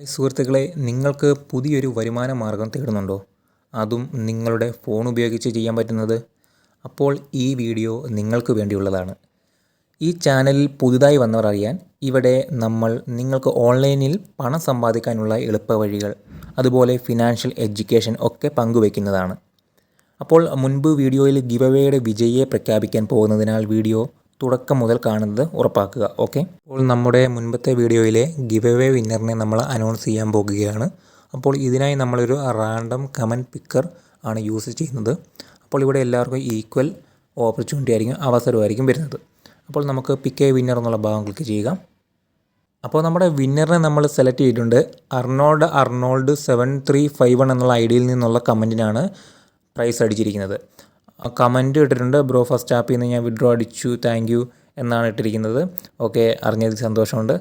Hi സുഹൃത്തുക്കളെ നിങ്ങൾക്ക് പുതിയൊരു വരുമാന മാർഗം തേടുന്നുണ്ടോ? അതും നിങ്ങളുടെ ഫോൺ ഉപയോഗിച്ച് ചെയ്യാൻ പറ്റുന്നത്? അപ്പോൾ ഈ വീഡിയോ നിങ്ങൾക്ക് വേണ്ടിയുള്ളതാണ്. ഈ ചാനലിൽ പുതുതായി വന്നവർ അറിയാൻ ഇവിടെ നമ്മൾ നിങ്ങൾക്ക് ഓൺലൈനിൽ പണം സമ്പാദിക്കാനുള്ള എളുപ്പവഴികൾ അതുപോലെ ഫിനാൻഷ്യൽ എഡ്യൂക്കേഷൻ ഒക്കെ പങ്കുവയ്ക്കുന്നതാണ്. അപ്പോൾ മുൻപ് വീഡിയോയിൽ ഗിവ് അവേയുടെ വിജയിയെ പ്രഖ്യാപിക്കാൻ പോകുന്നതിനാൽ വീഡിയോ തുടക്കം മുതൽ കാണുന്നത് ഉറപ്പാക്കുക ഓക്കെ? അപ്പോൾ നമ്മുടെ മുൻപത്തെ വീഡിയോയിലെ ഗിവ് എവേ വിന്നറിനെ നമ്മൾ അനൗൺസ് ചെയ്യാൻ പോകുകയാണ്. അപ്പോൾ ഇതിനായി നമ്മളൊരു റാൻഡം കമന്റ് പിക്കർ ആണ് യൂസ് ചെയ്യുന്നത്. അപ്പോൾ ഇവിടെ എല്ലാവർക്കും ഈക്വൽ ഓപ്പർച്യൂണിറ്റി ആയിരിക്കും അവസരമായിരിക്കും വരുന്നത്. അപ്പോൾ നമുക്ക് പിക്ക് എ വിന്നർ എന്നുള്ള ഭാഗം ക്ലിക്ക് ചെയ്യുക. അപ്പോൾ നമ്മുടെ വിന്നറിനെ നമ്മൾ സെലക്ട് ചെയ്തിട്ടുണ്ട്. Arnold Arnold seven three five one എന്നുള്ള ഐ ഡിയിൽ നിന്നുള്ള കമന്റിനാണ് പ്രൈസ് അടിച്ചിരിക്കുന്നത്. കമന്റ് ഇട്ടിട്ടുണ്ട് ബ്രോ ഫസ്റ്റ് ആപ്പിൽ നിന്ന് ഞാൻ വിഡ്രോ അടിച്ചു താങ്ക് യു എന്നാണ് ഇട്ടിരിക്കുന്നത്. ഓക്കെ അറിഞ്ഞതിൽ സന്തോഷമുണ്ട്.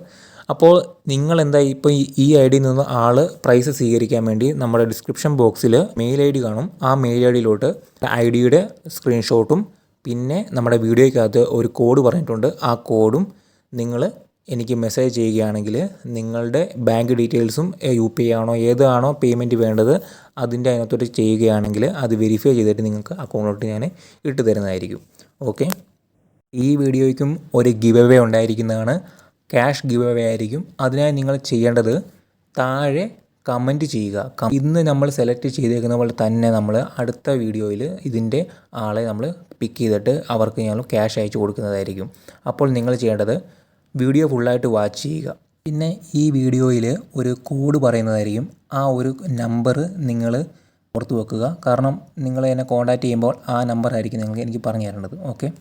അപ്പോൾ നിങ്ങൾ എന്താ ഇപ്പോൾ ഈ- ഐ ഡിയിൽ നിന്ന് ആൾ പ്രൈസ് സ്വീകരിക്കാൻ വേണ്ടി നമ്മുടെ ഡിസ്ക്രിപ്ഷൻ ബോക്സിൽ മെയിൽ ഐ ഡി കാണും. ആ മെയിൽ ഐ ഡിയിലോട്ട് ഐ ഡിയുടെ സ്ക്രീൻഷോട്ടും പിന്നെ നമ്മുടെ വീഡിയോയ്ക്കകത്ത് ഒരു കോഡ് പറഞ്ഞിട്ടുണ്ട്. ആ കോഡും നിങ്ങൾ എനിക്ക് മെസ്സേജ് ചെയ്യുകയാണെങ്കിൽ നിങ്ങളുടെ ബാങ്ക് ഡീറ്റെയിൽസും യു പി ഐ ആണോ ഏതാണോ പേയ്മെന്റ് വേണ്ടത് അതിന്റെ അതിനകത്തോട്ട് ചെയ്യുകയാണെങ്കിൽ അത് വെരിഫൈ ചെയ്തിട്ട് നിങ്ങൾക്ക് അക്കൗണ്ടിലോട്ട് ഞാൻ ഇട്ട് തരുന്നതായിരിക്കും. ഓക്കെ ഈ വീഡിയോയ്ക്കും ഒരു ഗിവ് അവേ ഉണ്ടായിരിക്കുന്നതാണ്. ക്യാഷ് ഗിവ് അവേ ആയിരിക്കും. അതിനായി നിങ്ങൾ ചെയ്യേണ്ടത് താഴെ കമന്റ് ചെയ്യുക. ഇന്ന് നമ്മൾ സെലക്ട് ചെയ്തേക്കുന്ന പോലെ തന്നെ നമ്മൾ അടുത്ത വീഡിയോയിൽ ഇതിന്റെ ആളെ നമ്മൾ പിക്ക് ചെയ്തിട്ട് അവർക്ക് ഞങ്ങൾ ക്യാഷ് അയച്ചു കൊടുക്കുന്നതായിരിക്കും. അപ്പോൾ നിങ്ങൾ ചെയ്യേണ്ടത് വീഡിയോ ഫുള്ളായിട്ട് വാച്ച് ചെയ്യുക. പിന്നെ ഈ വീഡിയോയിൽ ഒരു കോഡ് പറയുന്നതായിരിക്കും. ആ ഒരു നമ്പർ നിങ്ങൾ ഓർത്ത് വെക്കുക. കാരണം നിങ്ങൾ എന്നെ കോൺടാക്റ്റ് ചെയ്യുമ്പോൾ ആ നമ്പർ ആയിരിക്കും നിങ്ങൾക്ക് എനിക്ക് പറഞ്ഞു തരേണ്ടത്. ഓക്കെ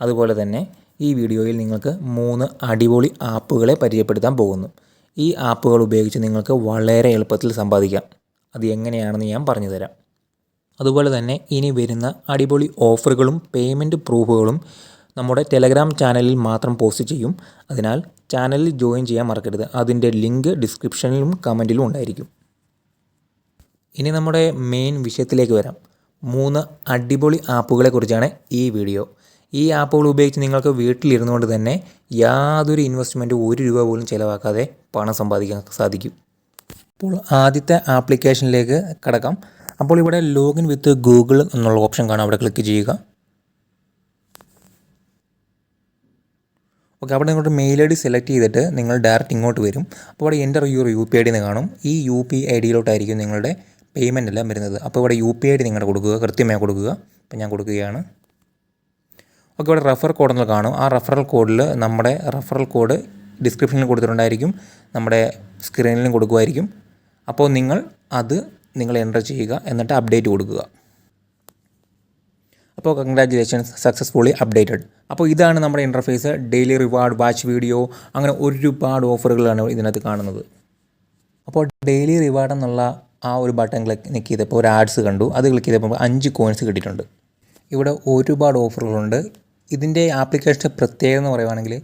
അതുപോലെ തന്നെ ഈ വീഡിയോയിൽ നിങ്ങൾക്ക് മൂന്ന് അടിപൊളി ആപ്പുകളെ പരിചയപ്പെടുത്താൻ പോകുന്നു. ഈ ആപ്പുകൾ ഉപയോഗിച്ച് നിങ്ങൾക്ക് വളരെ എളുപ്പത്തിൽ സമ്പാദിക്കാം. അത് എങ്ങനെയാണെന്ന് ഞാൻ പറഞ്ഞു തരാം. അതുപോലെ തന്നെ ഇനി വരുന്ന അടിപൊളി ഓഫറുകളും പേയ്മെന്റ് പ്രൂഫുകളും നമ്മുടെ ടെലഗ്രാം ചാനലിൽ മാത്രം പോസ്റ്റ് ചെയ്യും. അതിനാൽ ചാനലിൽ ജോയിൻ ചെയ്യാൻ മറക്കരുത്. അതിന്റെ ലിങ്ക് ഡിസ്ക്രിപ്ഷനിലും കമന്റിലും ഉണ്ടായിരിക്കും. ഇനി നമ്മുടെ മെയിൻ വിഷയത്തിലേക്ക് വരാം. മൂന്ന് അടിപൊളി ആപ്പുകളെക്കുറിച്ചാണ് ഈ വീഡിയോ ഈ ആപ്പുകൾ ഉപയോഗിച്ച് നിങ്ങൾക്ക് വീട്ടിലിരുന്നുകൊണ്ട് തന്നെ യാതൊരു ഇൻവെസ്റ്റ്മെന്റും ഒരു രൂപ പോലും ചിലവാക്കാതെ പണം സമ്പാദിക്കാൻ സാധിക്കും. അപ്പോൾ ആദ്യത്തെ ആപ്ലിക്കേഷനിലേക്ക് കടക്കാം. അപ്പോൾ ഇവിടെ ലോഗിൻ വിത്ത് ഗൂഗിൾ എന്നുള്ള ഓപ്ഷൻ കാണാം. അവിടെ ക്ലിക്ക് ചെയ്യുക. ഓക്കെ അവിടെ നിങ്ങളുടെ മെയിൽ ഐ ഡി സെലക്ട് ചെയ്തിട്ട് നിങ്ങൾ ഡയറക്റ്റ് ഇങ്ങോട്ട് വരും. അപ്പോൾ ഇവിടെ enter your U P I D എന്ന് കാണും. ഈ യു പി ഐ ഡിയിലോട്ടായിരിക്കും നിങ്ങളുടെ പേയ്മെന്റ് എല്ലാം വരുന്നത്. അപ്പോൾ ഇവിടെ യു പി ഐ ഡി നിങ്ങളുടെ കൊടുക്കുക. കൃത്യമായി കൊടുക്കുക. അപ്പോൾ ഞാൻ കൊടുക്കുകയാണ്. ഓക്കെ ഇവിടെ റെഫർ കോഡ് എന്ന് കാണും. ആ റെഫറൽ കോഡിൽ നമ്മുടെ റെഫറൽ കോഡ് ഡിസ്ക്രിപ്ഷനിൽ കൊടുത്തിട്ടുണ്ടായിരിക്കും. നമ്മുടെ സ്ക്രീനിലും കൊടുക്കുമായിരിക്കും. അപ്പോൾ നിങ്ങൾ അത് നിങ്ങൾ എന്റർ ചെയ്യുക. എന്നിട്ട് അപ്ഡേറ്റ് കൊടുക്കുക. അപ്പോൾ കൺഗ്രാറ്റുലേഷൻസ് സക്സസ്ഫുള്ളി അപ്ഡേറ്റഡ് അപ്പോൾ ഇതാണ് നമ്മുടെ interface daily reward watch video അങ്ങനെ ഒരുപാട് ഓഫറുകളാണ് ഇതിനകത്ത് കാണുന്നത്. അപ്പോൾ ഡെയിലി റിവാർഡ് എന്നുള്ള ആ ഒരു ബട്ടൺ ക്ലിക്ക് ക്ലിക്ക് ചെയ്തപ്പോൾ ഒരു ആഡ്സ് കണ്ടു. അത് ക്ലിക്ക് ചെയ്തപ്പോൾ അഞ്ച് കോയിൻസ് കിട്ടിയിട്ടുണ്ട്. ഇവിടെ ഒരുപാട് ഓഫറുകളുണ്ട് ഇതിന്റെ ആപ്ലിക്കേഷന്റെ പ്രത്യേകത എന്ന് പറയുവാണെങ്കിൽ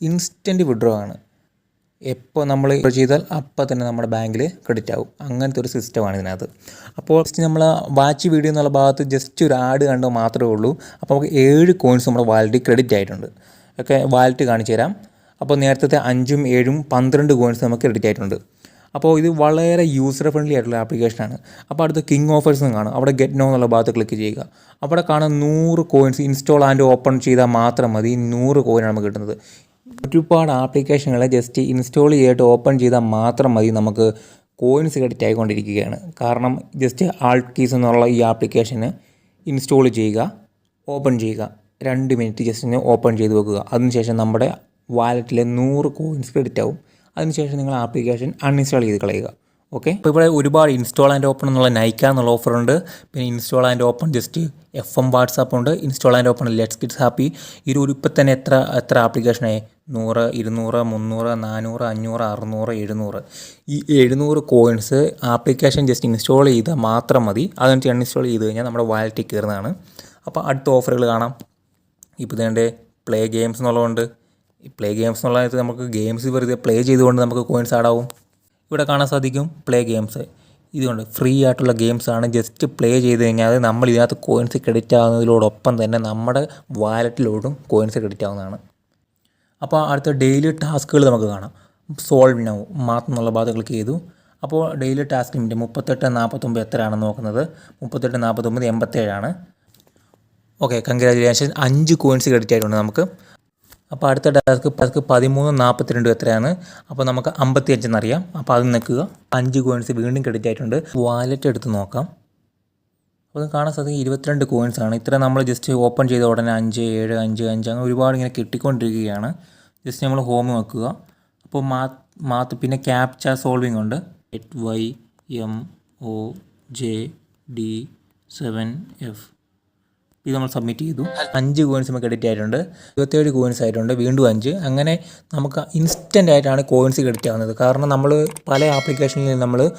ഇൻസ്റ്റന്റ് വിഡ്രോ ആണ്. എപ്പോൾ നമ്മൾ ചെയ്താൽ അപ്പോൾ തന്നെ നമ്മുടെ ബാങ്കിൽ ക്രെഡിറ്റ് ആവും. അങ്ങനത്തെ ഒരു സിസ്റ്റമാണ് ഇതിനകത്ത്. അപ്പോൾ ജസ്റ്റ് നമ്മൾ വാച്ച് വീഡിയോ എന്നുള്ള ഭാഗത്ത് ജസ്റ്റ് ഒരു ആഡ് കണ്ടോ മാത്രമേ ഉള്ളൂ. അപ്പോൾ നമുക്ക് ഏഴ് കോയിൻസ് നമ്മുടെ വാലറ്റ് ക്രെഡിറ്റ് ആയിട്ടുണ്ട്. ഒക്കെ വാലറ്റ് കാണിച്ചു തരാം. അപ്പോൾ നേരത്തെ അഞ്ചും ഏഴും പന്ത്രണ്ട് കോയിൻസ് നമുക്ക് ക്രെഡിറ്റ് ആയിട്ടുണ്ട്. അപ്പോൾ ഇത് വളരെ യൂസർ ഫ്രണ്ട്ലി ആയിട്ടുള്ള ആപ്ലിക്കേഷനാണ് അപ്പോൾ അടുത്ത് കിങ് ഓഫേഴ്സ് എന്ന് കാണും. അവിടെ ഗെറ്റ് നോ എന്നുള്ള ഭാഗത്ത് ക്ലിക്ക് ചെയ്യുക. അവിടെ കാണുന്ന നൂറ് കോയിൻസ് ഇൻസ്റ്റാൾ ആൻഡ് ഓപ്പൺ ചെയ്താൽ മാത്രം മതി. നൂറ് കോയിനാണ് നമുക്ക് കിട്ടുന്നത്. ഒരുപാട് ആപ്ലിക്കേഷനുകളെ ജസ്റ്റ് ഇൻസ്റ്റാൾ ചെയ്തിട്ട് ഓപ്പൺ ചെയ്താൽ മാത്രം മതി നമുക്ക് കോയിൻസ് ക്രെഡിറ്റ് ആയിക്കൊണ്ടിരിക്കുകയാണ്. കാരണം ജസ്റ്റ് ആൾട്ട് കീസ് എന്നുള്ള ഈ ആപ്ലിക്കേഷന് ഇൻസ്റ്റാൾ ചെയ്യുക ഓപ്പൺ ചെയ്യുക. രണ്ട് മിനിറ്റ് ജസ്റ്റ് ഒന്ന് ഓപ്പൺ ചെയ്ത് വെക്കുക. അതിനുശേഷം നമ്മുടെ വാലറ്റിലെ നൂറ് കോയിൻസ് ക്രെഡിറ്റ് ആവും. അതിനുശേഷം നിങ്ങൾ ആപ്ലിക്കേഷൻ അൺഇൻസ്റ്റാൾ ചെയ്ത് കളയുക. ഓക്കെ ഇപ്പോൾ ഇവിടെ ഒരുപാട് ഇൻസ്റ്റാൾ ആൻഡ് ഓപ്പൺ എന്നുള്ള നൈക്ക എന്നുള്ള ഓഫർ ഉണ്ട്. പിന്നെ install and open just F M WhatsApp ഉണ്ട്. Install and open let's kits happy ഈ ഇപ്പം തന്നെ എത്ര എത്ര ആപ്ലിക്കേഷനായി നൂറ് ഇരുന്നൂറ് മുന്നൂറ് നാനൂറ് അഞ്ഞൂറ് അറുന്നൂറ് എഴുന്നൂറ്. ഈ എഴുന്നൂറ് കോയിൻസ് ആപ്ലിക്കേഷൻ ജസ്റ്റ് ഇൻസ്റ്റാൾ ചെയ്താൽ മാത്രം മതി. അതിന് അൺഇൻസ്റ്റാൾ ചെയ്ത് കഴിഞ്ഞാൽ നമ്മുടെ വാലറ്റിൽ കയറുന്നതാണ്. അപ്പോൾ അടുത്ത ഓഫറുകൾ കാണാം. ഇപ്പോൾ ഇതേണ്ട പ്ലേ ഗെയിംസ് എന്നുള്ളതുകൊണ്ട് ഈ പ്ലേ ഗെയിംസ് എന്നുള്ളത് നമുക്ക് ഗെയിംസ് വെറുതെ പ്ലേ ചെയ്തുകൊണ്ട് നമുക്ക് കോയിൻസ് ആടാവും ഇവിടെ കാണാൻ സാധിക്കും പ്ലേ ഗെയിംസ് ഇതുകൊണ്ട് ഫ്രീ ആയിട്ടുള്ള ഗെയിംസാണ് ജസ്റ്റ് പ്ലേ ചെയ്ത് കഴിഞ്ഞാൽ നമ്മൾ ഇതിനകത്ത് കോയിൻസ് ക്രെഡിറ്റ് ആകുന്നതിലോടൊപ്പം തന്നെ നമ്മുടെ വാലറ്റിലോടും കോയിൻസ് ക്രെഡിറ്റ് ആവുന്നതാണ്. അപ്പോൾ അടുത്ത ഡെയിലി ടാസ്കുകൾ നമുക്ക് കാണാം. സോൾവ് നൗ മാത്രം എന്നുള്ള ഭാഗത്ത് ക്ലിക്ക് ചെയ്തു അപ്പോൾ ഡെയിലി ടാസ്ക് ലിമിറ്റ് മുപ്പത്തെട്ട് നാൽപ്പത്തൊമ്പത് എത്രയാണെന്ന് നോക്കുന്നത്? മുപ്പത്തെട്ട് നാൽപ്പത്തൊമ്പത് എൺപത്തേഴാണ് ഓക്കെ കൺഗ്രാജുലേഷൻ അഞ്ച് കോയിൻസ് ക്രെഡിറ്റ് ആയിട്ടുണ്ട് നമുക്ക്. അപ്പോൾ അടുത്ത ടാസ്ക് ടാസ്ക് പതിമൂന്ന് നാൽപ്പത്തിരണ്ട് എത്രയാണ്? അപ്പോൾ നമുക്ക് അമ്പത്തി അഞ്ചെന്നറിയാം അപ്പോൾ അത് നിൽക്കുക. അഞ്ച് കോയിൻസ് വീണ്ടും ക്രെഡിറ്റ് ആയിട്ടുണ്ട്. വാലറ്റ് എടുത്ത് നോക്കാം. അപ്പോൾ അത് കാണാൻ സാധിക്കും ഇരുപത്തിരണ്ട് കോയിൻസ് ആണ്. ഇത്ര നമ്മൾ ജസ്റ്റ് ഓപ്പൺ ചെയ്ത ഉടനെ അഞ്ച് ഏഴ് അഞ്ച് അഞ്ച് അങ്ങനെ ഒരുപാട് ഇങ്ങനെ കിട്ടിക്കൊണ്ടിരിക്കുകയാണ്. ജസ്റ്റ് നമ്മൾ ഹോം വെക്കുക. അപ്പോൾ മാത്ത് മാത്ത് പിന്നെ ക്യാപ്ച സോൾവിങ് ഉണ്ട്. Eight Y M O J D seven F ഇത് നമ്മൾ സബ്മിറ്റ് ചെയ്തു. അഞ്ച് കോയിൻസ് നമുക്ക് ക്രെഡിറ്റ് ആയിട്ടുണ്ട്. ഇരുപത്തേഴ് കോയിൻസ് ആയിട്ടുണ്ട്. വീണ്ടും അഞ്ച്. അങ്ങനെ നമുക്ക് ഇൻസ്റ്റന്റ് ആയിട്ടാണ് കോയിൻസ് ക്രെഡിറ്റ് ആവുന്നത്. കാരണം നമ്മൾ പല ആപ്ലിക്കേഷനിൽ നമ്മൾ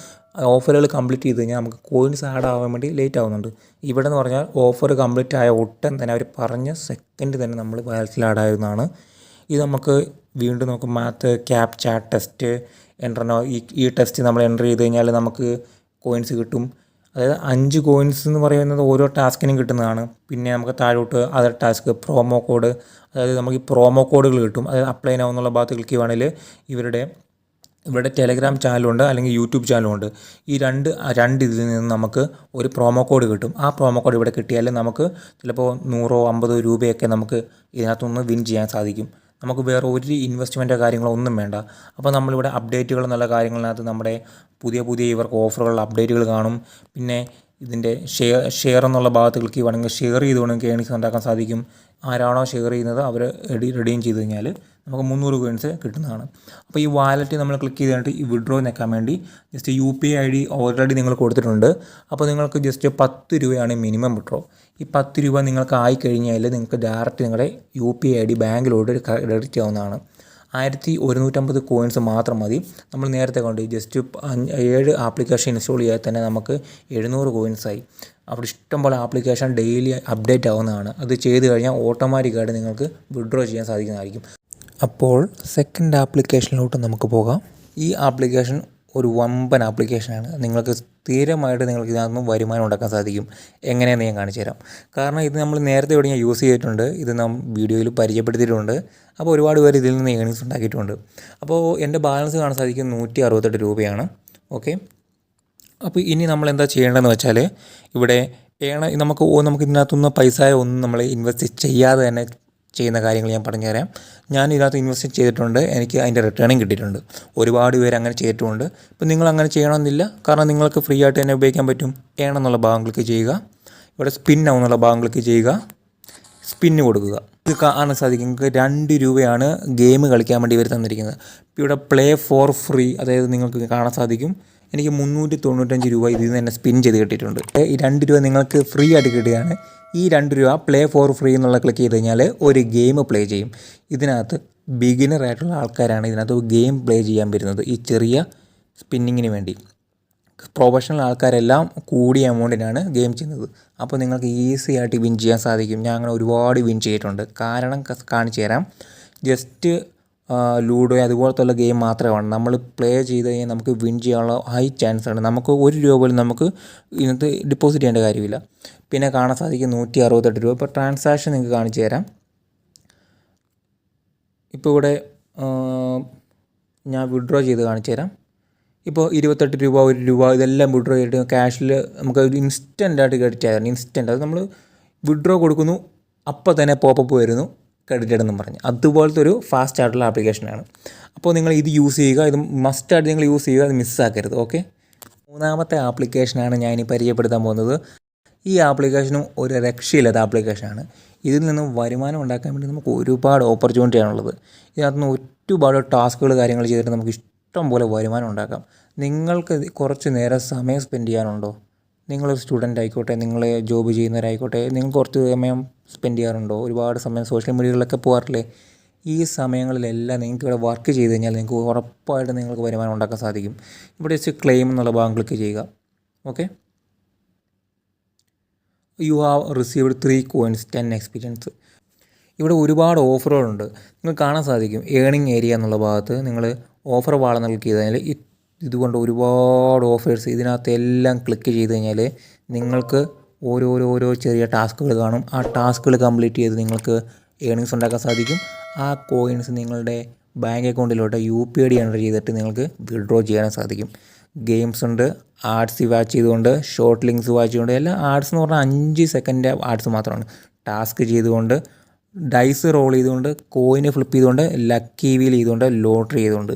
ഓഫറുകൾ കംപ്ലീറ്റ് ചെയ്ത് കഴിഞ്ഞാൽ നമുക്ക് കോയിൻസ് ആഡ് ആവാൻ വേണ്ടി ലേറ്റ് ആവുന്നുണ്ട്. ഇവിടെ എന്ന് പറഞ്ഞാൽ ഓഫർ കംപ്ലീറ്റ് ആയ ഒട്ടും തന്നെ അവർ പറഞ്ഞ സെക്കൻഡ് തന്നെ നമ്മൾ വാലറ്റിൽ ആഡ് ആയതാണ് ഇത് നമുക്ക് വീണ്ടും നമുക്ക് മാത്ത് ക്യാപ്ച ടെസ്റ്റ് എന്റർ ഈ ടെസ്റ്റ് നമ്മൾ എന്റർ ചെയ്ത് കഴിഞ്ഞാൽ നമുക്ക് കോയിൻസ് കിട്ടും. അതായത് അഞ്ച് കോയിൻസ് എന്ന് പറയുന്നത് ഓരോ ടാസ്കിനും കിട്ടുന്നതാണ്. പിന്നെ നമുക്ക് താഴോട്ട് അതർ ടാസ്ക് പ്രോമോ കോഡ് അതായത് നമുക്ക് ഈ പ്രോമോ കോഡുകൾ കിട്ടും. അതായത് അപ്ലൈ ആവുന്നുള്ള ഭാഗത്ത് ക്ലിക്ക് ചെയ്യുവാണെങ്കിൽ ഇവരുടെ ഇവരുടെ ടെലഗ്രാം ചാനലുണ്ട് അല്ലെങ്കിൽ യൂട്യൂബ് ചാനലുണ്ട് ഈ രണ്ട് രണ്ട് ഇതിൽ നിന്ന് നമുക്ക് ഒരു പ്രോമോ കോഡ് കിട്ടും. ആ പ്രോമോ കോഡ് ഇവിടെ കിട്ടിയാൽ നമുക്ക് ചിലപ്പോൾ നൂറോ അമ്പതോ രൂപയൊക്കെ നമുക്ക് ഇതിനകത്തുനിന്ന് വിൻ ചെയ്യാൻ സാധിക്കും. നമുക്ക് വേറെ ഒരു ഇൻവെസ്റ്റ്മെന്റോ കാര്യങ്ങളോ ഒന്നും വേണ്ട. അപ്പോൾ നമ്മളിവിടെ അപ്ഡേറ്റുകൾ എന്നുള്ള കാര്യങ്ങളിനകത്ത് നമ്മുടെ പുതിയ പുതിയ ഇവർക്ക് ഓഫറുകൾ അപ്ഡേറ്റുകൾ കാണും. പിന്നെ ഇതിന്റെ ഷെയർ ഷെയർ എന്നുള്ള ഭാഗത്ത് ക്ലിക്ക് ചെയ്യുവാണെങ്കിൽ ഷെയർ ചെയ്ത് വേണമെങ്കിൽ ഏണിങ്സ് ഉണ്ടാക്കാൻ സാധിക്കും. ആരാണോ ഷെയർ ചെയ്യുന്നത് അവർ റെഡി റെഡീം ചെയ്ത് കഴിഞ്ഞാൽ നമുക്ക് മുന്നൂറ് കോയിൻസ് കിട്ടുന്നതാണ്. അപ്പോൾ ഈ വാലറ്റ് നമ്മൾ ക്ലിക്ക് ചെയ്ത് കഴിഞ്ഞിട്ട് ഈ വിഡ്രോ നിൽക്കാൻ വേണ്ടി just U P I D already നിങ്ങൾ കൊടുത്തിട്ടുണ്ട്. അപ്പോൾ നിങ്ങൾക്ക് ജസ്റ്റ് പത്ത് രൂപയാണ് മിനിമം വിഡ്രോ ഈ പത്ത് രൂപ നിങ്ങൾക്ക് ആയി കഴിഞ്ഞാൽ നിങ്ങൾക്ക് ഡയറക്റ്റ് നിങ്ങളുടെ യു പി ഐ ഡി ബാങ്കിലോട്ട് ക്രെഡിറ്റ് ആവുന്നതാണ് ആയിരത്തി ഒരുന്നൂറ്റമ്പത് കോയിൻസ് മാത്രം മതി. നമ്മൾ നേരത്തെ കണ്ടു ജസ്റ്റ് ഏഴ് ആപ്ലിക്കേഷൻ ഇൻസ്റ്റാൾ ചെയ്താൽ തന്നെ നമുക്ക് എഴുന്നൂറ് കോയിൻസായി അവിടെ ഇഷ്ടംപോലെ ആപ്ലിക്കേഷൻ ഡെയിലി അപ്ഡേറ്റ് ആവുന്നതാണ്. അത് ചെയ്ത് കഴിഞ്ഞാൽ ഓട്ടോമാറ്റിക്കായിട്ട് നിങ്ങൾക്ക് വിഡ്രോ ചെയ്യാൻ സാധിക്കുന്നതായിരിക്കും. അപ്പോൾ സെക്കൻഡ് ആപ്ലിക്കേഷനിലോട്ട് നമുക്ക് പോകാം. ഈ ആപ്ലിക്കേഷൻ ഒരു വമ്പൻ ആപ്ലിക്കേഷനാണ് നിങ്ങൾക്ക് സ്ഥിരമായിട്ട് നിങ്ങൾക്ക് ഇതിനകത്ത് വരുമാനം ഉണ്ടാക്കാൻ സാധിക്കും. എങ്ങനെയാണെന്ന് ഞാൻ കാണിച്ചു തരാം. കാരണം ഇത് നമ്മൾ നേരത്തെ ഇവിടെ ഞാൻ യൂസ് ചെയ്തിട്ടുണ്ട്. ഇത് നാം വീഡിയോയിൽ പരിചയപ്പെടുത്തിയിട്ടുണ്ട്. അപ്പോൾ ഒരുപാട് പേര് ഇതിൽ നിന്ന് ഏണിങ്സ് ഉണ്ടാക്കിയിട്ടുണ്ട്. അപ്പോൾ എന്റെ ബാലൻസ് കാണാൻ സാധിക്കും നൂറ്റി അറുപത്തെട്ട് രൂപയാണ്. ഓക്കെ അപ്പോൾ ഇനി നമ്മൾ എന്താ ചെയ്യേണ്ടതെന്ന് വെച്ചാൽ ഇവിടെ ഏണ നമുക്ക് നമുക്ക് ഇതിനകത്തുനിന്ന് പൈസ ഒന്നും നമ്മൾ ഇൻവെസ്റ്റ് ചെയ്യാതെ തന്നെ ചെയ്യുന്ന കാര്യങ്ങൾ ഞാൻ പറഞ്ഞുതരാം. ഞാൻ ഇതിനകത്ത് ഇൻവെസ്റ്റ് ചെയ്തിട്ടുണ്ട്. എനിക്ക് അതിന്റെ റിട്ടേണും കിട്ടിയിട്ടുണ്ട്. ഒരുപാട് പേര് അങ്ങനെ ചെയ്തിട്ടുമുണ്ട്. ഇപ്പം നിങ്ങൾ അങ്ങനെ ചെയ്യണമെന്നില്ല. കാരണം നിങ്ങൾക്ക് ഫ്രീ ആയിട്ട് തന്നെ ഉപയോഗിക്കാൻ പറ്റും. ഏണെന്നുള്ള ഭാഗം ക്ലിക്ക് ചെയ്യുക. ഇവിടെ സ്പിൻ ആവുന്നുള്ള ഭാഗം ക്ലിക്ക് ചെയ്യുക. സ്പിന്ന് കൊടുക്കുക. ഇത് കാണാൻ സാധിക്കും. നിങ്ങൾക്ക് രണ്ട് രൂപയാണ് ഗെയിം കളിക്കാൻ വേണ്ടി ഇവർ തന്നിരിക്കുന്നത്. ഇവിടെ പ്ലേ ഫോർ ഫ്രീ അതായത് നിങ്ങൾക്ക് കാണാൻ സാധിക്കും. എനിക്ക് മുന്നൂറ്റി തൊണ്ണൂറ്റഞ്ച് രൂപ ഇതിൽ നിന്ന് തന്നെ സ്പിൻ ചെയ്ത് കിട്ടിയിട്ടുണ്ട്. ഈ രണ്ട് രൂപ നിങ്ങൾക്ക് ഫ്രീ ആയിട്ട് കിട്ടുകയാണ്. ഈ രണ്ട് രൂപ പ്ലേ ഫോർ ഫ്രീ എന്നുള്ള ക്ലിക്ക് ചെയ്ത് കഴിഞ്ഞാൽ ഒരു ഗെയിം പ്ലേ ചെയ്യും. ഇതിനകത്ത് ബിഗിനർ ആയിട്ടുള്ള ആൾക്കാരാണ് ഇതിനകത്ത് ഗെയിം പ്ലേ ചെയ്യാൻ വരുന്നത് ഈ ചെറിയ സ്പിന്നിങ്ങിന് വേണ്ടി. പ്രൊഫഷണൽ ആൾക്കാരെല്ലാം കൂടിയ എമൗണ്ടിനാണ് ഗെയിം ചെയ്യുന്നത്. അപ്പോൾ നിങ്ങൾക്ക് ഈസി ആയിട്ട് വിൻ ചെയ്യാൻ സാധിക്കും. ഞാൻ അങ്ങനെ ഒരുപാട് വിൻ ചെയ്തിട്ടുണ്ട്. കാരണം കാണിച്ചു തരാം. ജസ്റ്റ് ലൂഡോ അതുപോലത്തുള്ള ഗെയിം മാത്രമാണ്. നമ്മൾ പ്ലേ ചെയ്ത് കഴിഞ്ഞാൽ നമുക്ക് വിൻ ചെയ്യാനുള്ള ഹൈ ചാൻസ് ആണ്. നമുക്ക് ഒരു രൂപ പോലും നമുക്ക് ഇതിനകത്ത് ഡിപ്പോസിറ്റ് ചെയ്യേണ്ട കാര്യമില്ല. പിന്നെ കാണാൻ സാധിക്കും നൂറ്റി അറുപത്തെട്ട് രൂപ. ഇപ്പോൾ ട്രാൻസാക്ഷൻ നിങ്ങൾക്ക് കാണിച്ചു തരാം. ഇപ്പോൾ ഇവിടെ ഞാൻ വിഡ്രോ ചെയ്ത് കാണിച്ചു തരാം. ഇപ്പോൾ ഇരുപത്തെട്ട് രൂപ ഒരു രൂപ ഇതെല്ലാം വിഡ്രോ ചെയ്തിട്ട് ക്യാഷിൽ നമുക്ക് ഒരു ഇൻസ്റ്റന്റ് ആയിട്ട് ക്രെഡിറ്റ് ആയിരുന്നു ഇൻസ്റ്റന്റ് അത് നമ്മൾ വിഡ്രോ കൊടുക്കുന്നു. അപ്പോൾ തന്നെ പോപ്പപ്പ് വരുന്നു. ക്രെഡിറ്റഡ് എന്നും പറഞ്ഞ്. അതുപോലത്തെ ഒരു ഫാസ്റ്റ് ആയിട്ടുള്ള ആപ്ലിക്കേഷനാണ് അപ്പോൾ നിങ്ങൾ ഇത് യൂസ് ചെയ്യുക ഇത് മസ്റ്റായിട്ട് നിങ്ങൾ യൂസ് ചെയ്യുക അത് മിസ്സാക്കരുത് ഓക്കെ മൂന്നാമത്തെ ആപ്ലിക്കേഷനാണ് ഞാൻ ഇനി പരിചയപ്പെടുത്താൻ പോകുന്നത്. ഈ ആപ്ലിക്കേഷനും ഒരു രക്ഷയില്ലാത്ത ആപ്ലിക്കേഷനാണ് ഇതിൽ നിന്നും വരുമാനം ഉണ്ടാക്കാൻ വേണ്ടി നമുക്ക് ഒരുപാട് ഓപ്പർച്യൂണിറ്റിയാണുള്ളത് ഇതിനകത്ത് നിന്ന് ഒരുപാട് ടാസ്കുകൾ കാര്യങ്ങൾ ചെയ്തിട്ട് നമുക്ക് ഇഷ്ടം പോലെ വരുമാനം ഉണ്ടാക്കാം. നിങ്ങൾക്ക് കുറച്ച് നേരം സമയം സ്പെൻഡ് ചെയ്യാനുണ്ടോ? നിങ്ങളൊരു സ്റ്റുഡന്റ് ആയിക്കോട്ടെ നിങ്ങൾ ജോബ് ചെയ്യുന്നവരായിക്കോട്ടെ നിങ്ങൾ കുറച്ച് സമയം സ്പെൻഡ് ചെയ്യാറുണ്ടോ? ഒരുപാട് സമയം സോഷ്യൽ മീഡിയകളിലൊക്കെ പോകാറില്ലേ? ഈ സമയങ്ങളിലെല്ലാം നിങ്ങൾക്ക് ഇവിടെ വർക്ക് ചെയ്ത് കഴിഞ്ഞാൽ നിങ്ങൾക്ക് ഉറപ്പായിട്ട് നിങ്ങൾക്ക് വരുമാനം ഉണ്ടാക്കാൻ സാധിക്കും. ഇവിടെ വെച്ച് ക്ലെയിം എന്നുള്ള ഭാഗം ക്ലിക്ക് ചെയ്യുക. Okay you have received three coins ten experience ഇവിടെ ഒരുപാട് ഓഫറുകളുണ്ട് നിങ്ങൾ കാണാൻ സാധിക്കും. ഏണിംഗ് ഏരിയ എന്നുള്ള ഭാഗത്ത് നിങ്ങൾ ഓഫർ വാള നൽകി കഴിഞ്ഞാൽ ഇതുകൊണ്ട് ഒരുപാട് ഓഫേഴ്സ് ഇതിനകത്ത് എല്ലാം ക്ലിക്ക് ചെയ്ത് കഴിഞ്ഞാൽ നിങ്ങൾക്ക് ഓരോരോരോ ചെറിയ ടാസ്കുകൾ കാണും. ആ ടാസ്കുകൾ കംപ്ലീറ്റ് ചെയ്ത് നിങ്ങൾക്ക് ഏണിങ്സ് ഉണ്ടാക്കാൻ സാധിക്കും. ആ കോയിൻസ് നിങ്ങളുടെ bank അക്കൗണ്ടിലോട്ട് U P I D enter ചെയ്തിട്ട് നിങ്ങൾക്ക് വിഡ്രോ ചെയ്യാൻ സാധിക്കും. ഗെയിംസ് ഉണ്ട് ആർട്സ് വാച്ച് ചെയ്തുകൊണ്ട് ഷോർട്ട് ലിങ്ക്സ് വാച്ച് ചെയ്തുകൊണ്ട് എല്ലാം ആർട്സ് എന്ന് പറഞ്ഞാൽ അഞ്ച് സെക്കൻഡ് ആർട്സ് മാത്രമാണ്. ടാസ്ക് ചെയ്തുകൊണ്ട് ഡൈസ് റോൾ ചെയ്തുകൊണ്ട് കോയിന് ഫ്ലിപ്പ് ചെയ്തുകൊണ്ട് ലക്കി വീൽ ചെയ്തുകൊണ്ട് ലോട്ടറി ചെയ്തുകൊണ്ട്.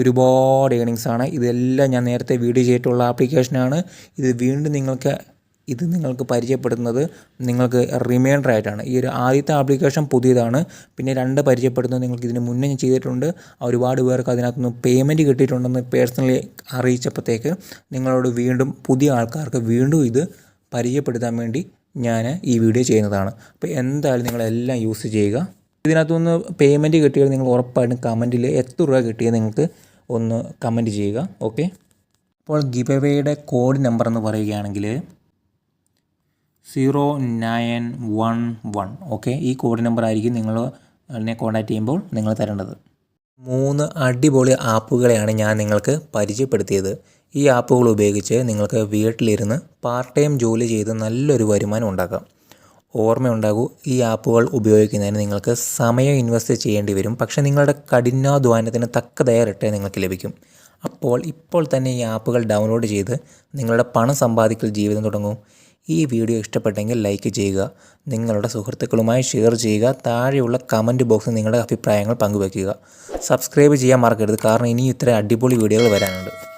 ഒരുപാട് ഏണിങ്സ് ആണ്. ഇതെല്ലാം ഞാൻ നേരത്തെ വീഡിയോ ചെയ്തിട്ടുള്ള ആപ്ലിക്കേഷനാണ് ഇത് വീണ്ടും നിങ്ങൾക്ക് ഇത് നിങ്ങൾക്ക് പരിചയപ്പെടുത്തുന്നത് നിങ്ങൾക്ക് റിമൈൻഡർ ആയിട്ടാണ്. ഈ ഒരു ആദ്യത്തെ ആപ്ലിക്കേഷൻ പുതിയതാണ്. പിന്നെ രണ്ട് പരിചയപ്പെടുന്നത് നിങ്ങൾക്ക് ഇതിന് മുന്നേ ഞാൻ ചെയ്തിട്ടുണ്ട്. ഒരുപാട് പേർക്ക് അതിനകത്തുനിന്ന് പേയ്മെന്റ് കിട്ടിയിട്ടുണ്ടെന്ന് പേഴ്സണലി അറിയിച്ചപ്പോഴത്തേക്ക് നിങ്ങളോട് വീണ്ടും പുതിയ ആൾക്കാർക്ക് വീണ്ടും ഇത് പരിചയപ്പെടുത്താൻ വേണ്ടി ഞാൻ ഈ വീഡിയോ ചെയ്യുന്നതാണ്. അപ്പോൾ എന്തായാലും നിങ്ങളെല്ലാം യൂസ് ചെയ്യുക. ഇതിനകത്തുനിന്ന് പേയ്മെന്റ് കിട്ടിയാൽ നിങ്ങൾ ഉറപ്പായിട്ടും കമന്റിൽ എത്ര രൂപ കിട്ടിയത് നിങ്ങൾക്ക് ഒന്ന് കമന്റ് ചെയ്യുക ഓക്കെ അപ്പോൾ ഗിവ് എവേയുടെ കോഡ് നമ്പർ എന്ന് പറയുകയാണെങ്കിൽ zero nine one one okay ഈ കോഡ് നമ്പർ ആയിരിക്കും നിങ്ങൾ എന്നെ കോൺടാക്റ്റ് ചെയ്യുമ്പോൾ നിങ്ങൾ തരേണ്ടത്. മൂന്ന് അടിപൊളി ആപ്പുകളെയാണ് ഞാൻ നിങ്ങൾക്ക് പരിചയപ്പെടുത്തിയത്. ഈ ആപ്പുകൾ ഉപയോഗിച്ച് നിങ്ങൾക്ക് വീട്ടിലിരുന്ന് പാർട്ട് ടൈം ജോലി ചെയ്ത് നല്ലൊരു വരുമാനം ഉണ്ടാക്കാം. ഓർമ്മയുണ്ടാകൂ ഈ ആപ്പുകൾ ഉപയോഗിക്കുന്നതിന് നിങ്ങൾക്ക് സമയം ഇൻവെസ്റ്റ് ചെയ്യേണ്ടി വരും. പക്ഷേ നിങ്ങളുടെ കഠിനാധ്വാനത്തിന് തക്കതായ റിട്ടേൺ നിങ്ങൾക്ക് ലഭിക്കും. അപ്പോൾ ഇപ്പോൾ തന്നെ ഈ ആപ്പുകൾ ഡൗൺലോഡ് ചെയ്ത് നിങ്ങളുടെ പണം സമ്പാദിക്കൽ ജീവിതം തുടങ്ങൂ. ഈ വീഡിയോ ഇഷ്ടപ്പെട്ടെങ്കിൽ ലൈക്ക് ചെയ്യുക നിങ്ങളുടെ സുഹൃത്തുക്കളുമായി ഷെയർ ചെയ്യുക താഴെയുള്ള കമന്റ് ബോക്സിൽ നിങ്ങളുടെ അഭിപ്രായങ്ങൾ പങ്കുവയ്ക്കുക. സബ്സ്ക്രൈബ് ചെയ്യാൻ മറക്കരുത് കാരണം ഇനി ഇത്ര അടിപൊളി വീഡിയോകൾ വരാനുണ്ട്.